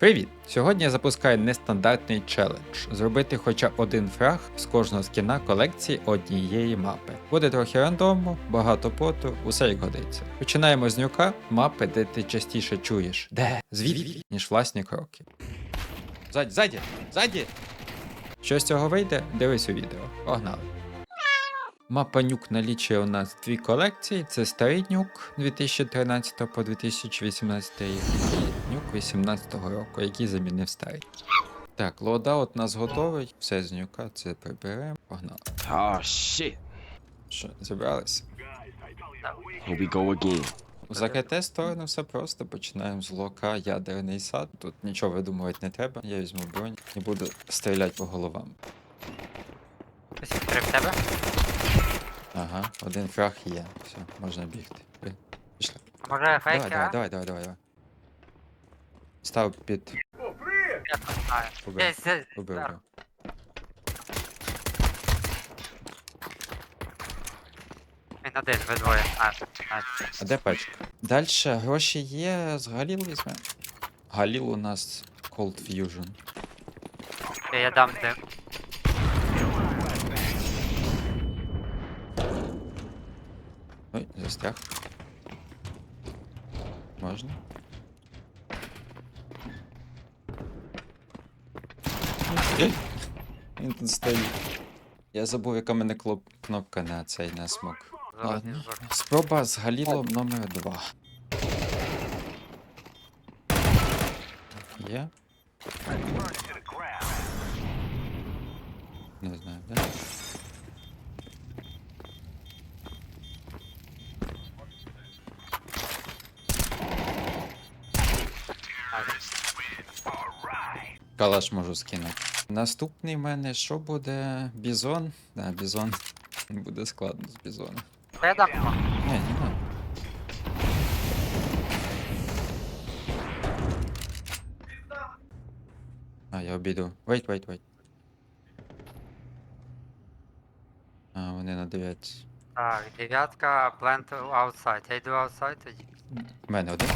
Привіт! Сьогодні я запускаю нестандартний челендж зробити хоча один фраг з кожного скіна колекції однієї мапи. Буде трохи рандому, багато поту, усе як годиться. Починаємо з нюка, мапи, де ти частіше чуєш. Де? Звідки? ніж власні кроки. Ззаді, ззаді, ззаді! Що з цього вийде? Дивись у відео. Погнали! Мапа нюк налічує у нас дві колекції: це старий нюк 2013 по 2018 рік і нюк 2018 року, який замінив старий. Так, лоудаут у нас готовий, все з нюка, це приберемо. Погнали. Oh shit. Що, зібралися? Here we go again. За КТ сторону все просто. Починаємо з лока ядерний сад. Тут нічого видумувати не треба. Я візьму бронь і буду стріляти по головам. Відкрив тебе. Ага, один фраг є. Все, можна бігти. Пішли. Може фейки, давай, давай, давай, давай, давай. Став під. Я там знаю. Убив. Десь, десь. Убив, Зараз. убив. Він один, ви двоє. А, а. А де пачка? Дальше гроші є, з Галіл візьме. Галіл у нас Cold Fusion. Я, я дам де. Ой, застряг. Можна? Він тут стоїть. Я забув, яка в мене клоп... кнопка на цей на смок. Ладно. Спроба з Галілом номер 2. Є? Не знаю, де? Калаш можу скинути. Наступний в мене що буде? Бізон? Да, бізон. Буде складно з дам. Не, не надо. А, я обійду. Wait, wait, wait. А, вони на дев'ятці. Так, дев'ятка, plant outside. Я йду outside тоді. У мене один.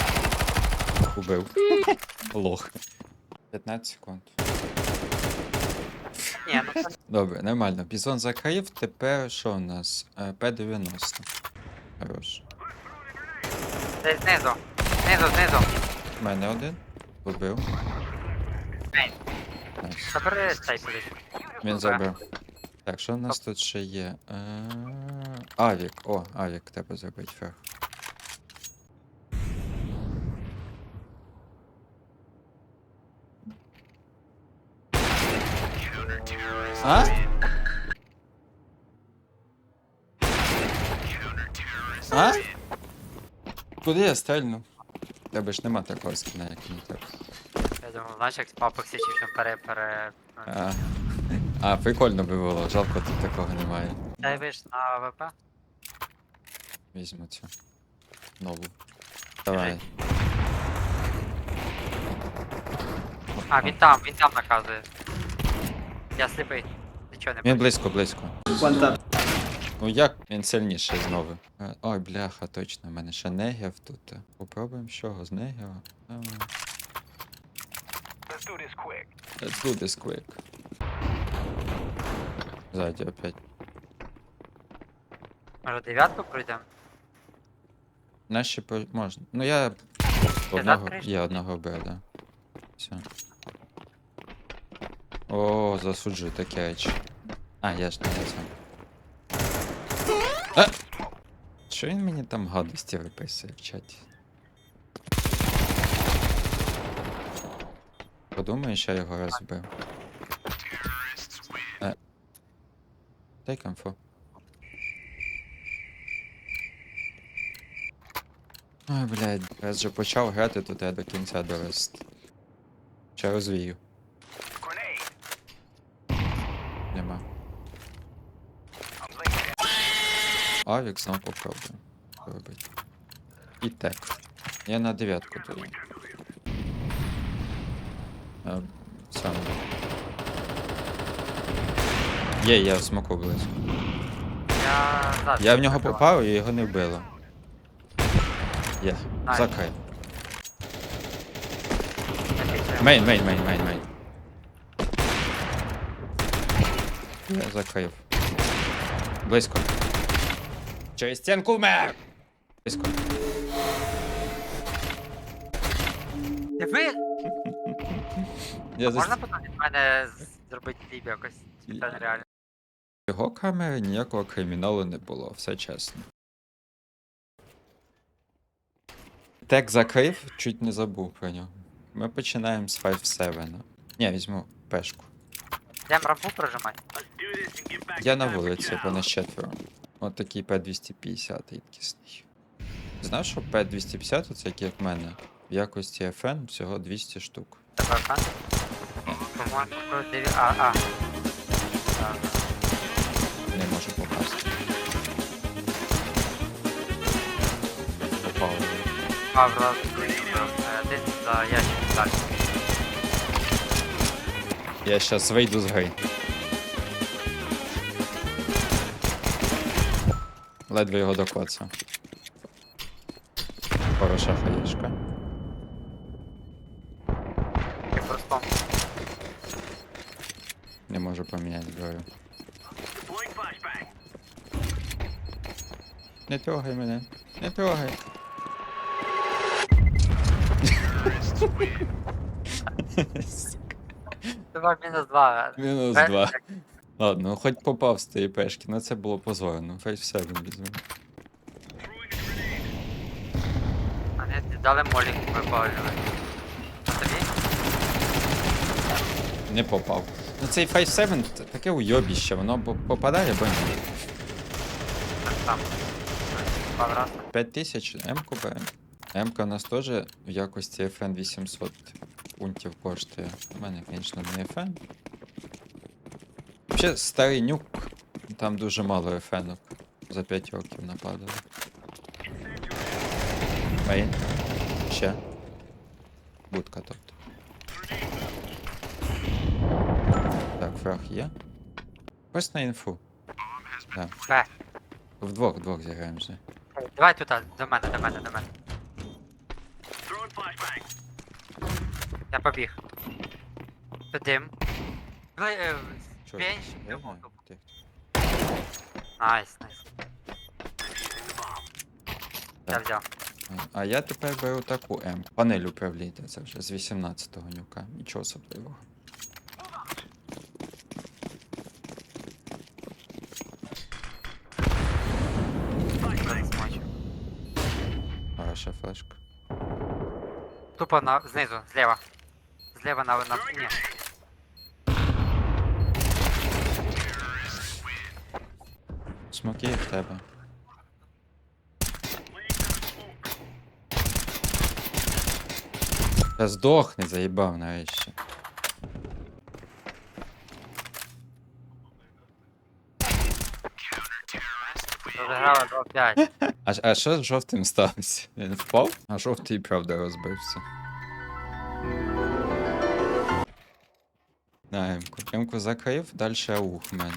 Убив. Лох. 15 секунд. Ні, ну це Добре, нормально. Бізон закрив, тепер що у нас? Е, П-90. Хорош. десь знизу. Знизу, знизу. У мене один. Убив. Ей, Найс. забери цей кудись. Він забрав. Так, що в нас тут ще є? Е, Авік. О, Авік треба зробити фер. А? А? Куди я стрельну? Тебе ж нема такого скіна, як мені так. Я думав, знаєш, як папок січі, що пере, пере... А, а, прикольно би було, жалко тут такого немає. Дай виш на АВП. Візьму цю. Нову. Давай. А, він там, він там наказує. Я сліпий. Нічого не Він бачу. близько, близько. Ну як він сильніший знову? Е, Ой, бляха, точно, в мене ще негів тут. Попробуємо з чого? З негіва? Давай. Let's do this quick. Ззаді опять. Може дев'ятку пройдемо? Наші по... можна. Ну я одного. закриш? Я одного вбив, да. Все. О, засуджую такі речі. А, я ж не це. А! Що він мені там гадості виписує в чаті? Подумаю, що я його розбив. Е. Дай камфу. Ой, блядь, я вже почав грати, то я до кінця довести. Ще розвію. Нема. Авік знов попробую. Робить. І тек. Я на дев'ятку даю. Е, Сам. Є, я в смоку близько. Я. Я в нього попав і його не вбило. Є. Я Мейн, мейн, мейн, мейн, мейн. Я закрив. Близько. Через стінку вмер! Близько. Ви Я можна за потім мене з- зробити ліб якось? Чи Це нереально. його камери ніякого криміналу не було, все чесно. Тек закрив, чуть не забув про нього. Ми починаємо з 5-7. Ні, візьму пешку. Йдем рампу прожимати. Я на вулиці, бо нас четверо. От такий П250 рідкісний. Знав, що П250 це як в мене. В якості FN всього 200 штук. Тебе фан? По-моєму. А, а. Не можу попасти. Попав. Павло, один за ящик далі. Я щас вийду з гри. Ледве його докоцав. Хороша хаєшка. Не можу поміняти зброю. Не трогай мене. Не трогай. Два мінус два. Мінус Е, два. Ладно, ну хоч попав з тієї пешки, ну це було позорно. Фейс все візьмемо. Вони дали молік. А тобі? Не попав. Ну цей 5-7 т- таке уйобіще, воно попадає, або ні. Так там. Паврас. 5000 М-ку беремо. М-ка у нас теж в якості FN 800 пунктів коштує. У мене, звісно, не FN. Ще старий нюк, там дуже мало FN. За 5 років нападали. Мейн. Ще. Будка тобто. Так, фраг є. Ось на інфу. Да. Б. Вдвох, вдвох зіграємо вже. Давай тут, до мене, до мене, до мене. Я побіг. Дим. Ви, е, Бенч, я знаю, тут. Найс, найс. Я Так. взяв. А я тепер беру таку М. Панель управління, це вже з 18-го нюка. Нічого особливого. Засмочив. Хороша флешка. Тупо на, знизу, зліва. Зліва на, на, ні. Смоки в тебе. Та здохни, заїбав нарешті. Розіграли 2-5. А, ж- а що з жовтим сталося? Він впав? А жовтий правда розбився. На М-ку. М-ку закрив, далі аух в мене.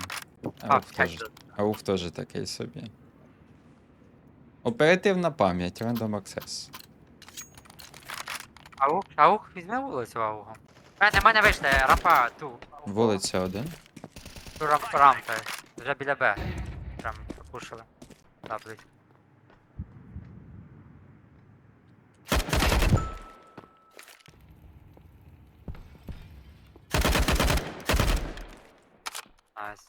А, Аух теж. Аух теж такий собі. Оперативна пам'ять, Random Access. Аух, аух, візьми вулицю аугу. Мене, мене вийшли, рампа, ту. Вулиця один. Ту рамп, рампи. Вже біля Б. Прям покушали. Да, близько. Найс.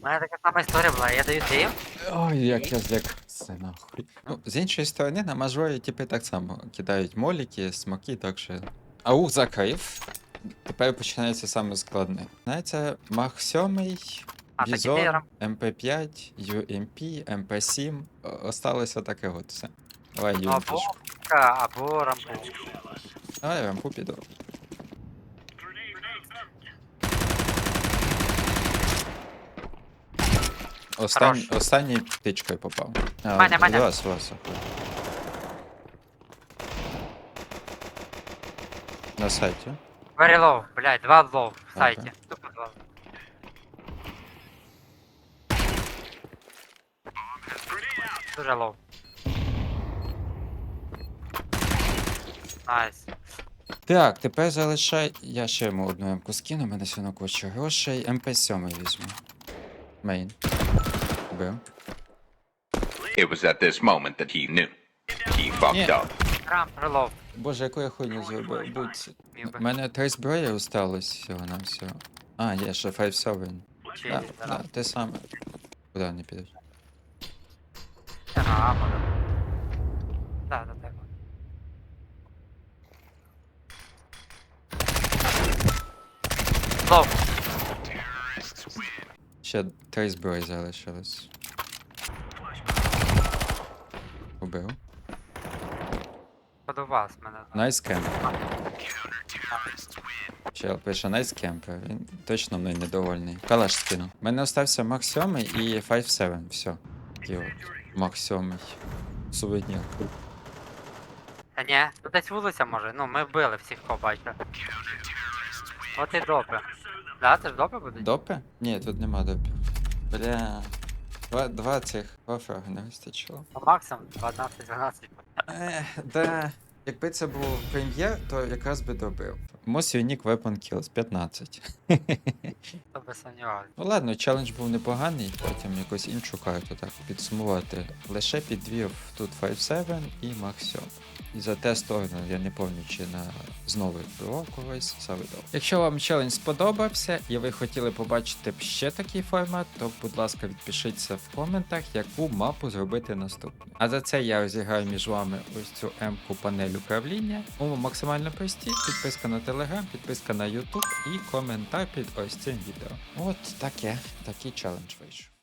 У мене така сама історія була, я даю дим, Ой, як я злякався, нахуй. Ну, з іншої сторони, на мажорі типи так само кидають моліки, смоки, так що. Аух закрив. Тепер починається саме складне. Знаєте, Мах 7, А, так і Бізон, ти МП5, UMP, МП7. О- Осталося таке от все. Давай, або Юнфішку. Ка, або рампу. Давай рампу піду. Остань... Хорош. Останній птичкою попав. А, Маня, Маня. у Вас, у вас. На сайті. Very low, блядь, два лоу в Ага. сайті. Тупо два. Дуже лоу. Найс. Так, тепер залишай. Я ще йому одну емку скину, мене сьогодні куча грошей. МП7 візьму. Мейн. Бив. It was at this moment that he knew. He fucked up. Боже, яку я хуйню зробив. Будь. Міг би. У мене три зброї осталось всього на всього. А, є ще 5-7. Чи Да, те саме. Куди вони підуть? Ага, може. Да, тебе. Ще три зброї залишилось. Убив. Поду вас мене. Найс кемпер. Чел пише найс кемпер. Він точно мною недовольний. Калаш скинув. У мене остався Мах 7 і 5-7. Все. От. Мах 7. Сувенір. Та ні, тут десь вулиця може. Ну, ми вбили всіх, кого. От і добре. Да, це ж добре буде? Допи? Ні, тут нема допів. Бля. Два, два цих два не вистачило. По максимум 12-12. Ех, да. Якби це був прем'єр, то якраз би добив. Most Unique Weapon Kills 15. То без сумніваюся. Ну ладно, челендж був непоганий, потім якусь іншу карту так підсумувати. Лише підвів тут 5-7 і Max 7. І за те сторону я не пам'ятаю, чи на знову було когось завидав. Якщо вам челендж сподобався і ви хотіли побачити ще такий формат, то будь ласка, відпишіться в коментах, яку мапу зробити наступну. А за це я розіграю між вами ось цю М-ку панель управління. Умови максимально прості, підписка на телеграм, підписка на Ютуб і коментар під ось цим відео. От таке, такий челендж вийшов.